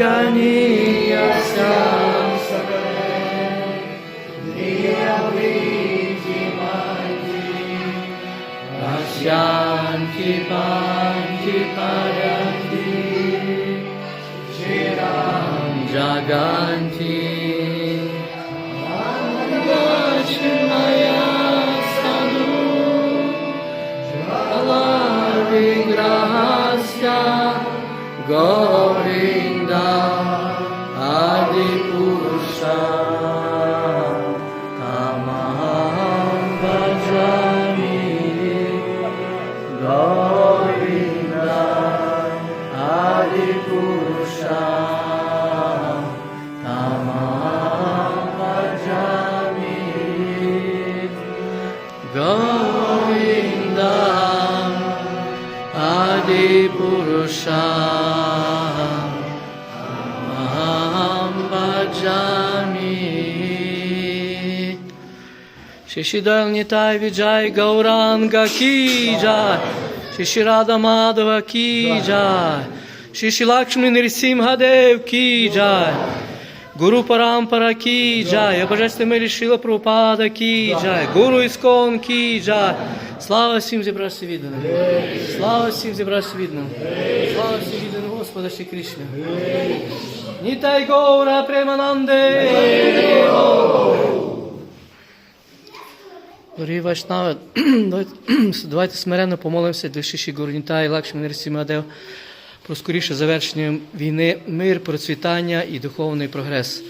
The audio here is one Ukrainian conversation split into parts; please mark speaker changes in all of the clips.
Speaker 1: गणीयस्यां सकले धियवीजिमान्ति अस्यान्ति पान्ति परन्ति श्रीरां जगान्ति मया सनु ज्वला विग्रहस्य गौरी পুরুষা জানি শিশিদল নিতাই বিজয় গৌরাঙ্গ কি যায় শিশিরাধ মাধব কি যায় Shishi Lakshmi Nrsimha Dev Ki Jai Guru Parampara Ki Jai Божественний Шила Прабхупада Ki Jai Гуру Іскон Ki Jai Слава всім зібрався відданим Слава всім зібрався відданим Слава всім відданим Господа Шри Кришна. Нітай Гора Премананде. Дорогі Вайшнави, давайте, смиренно помолимося для Шиші Гурніта і Лакшмі Нерсімадев про скоріше завершення війни, мир, процвітання і духовний прогрес.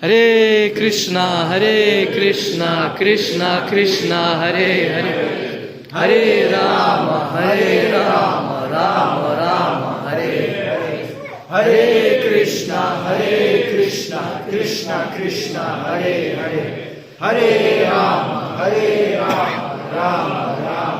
Speaker 1: Харе Кришна, Харе Кришна, Кришна, Кришна, Харе Харе, Харе Рама, Харе Рама, Рама, Рама, Харе. Харе Кришна, Харе Кришна, Кришна, Кришна, Харе Харе. Харе Рама, Харе Рама, Рама, Рама.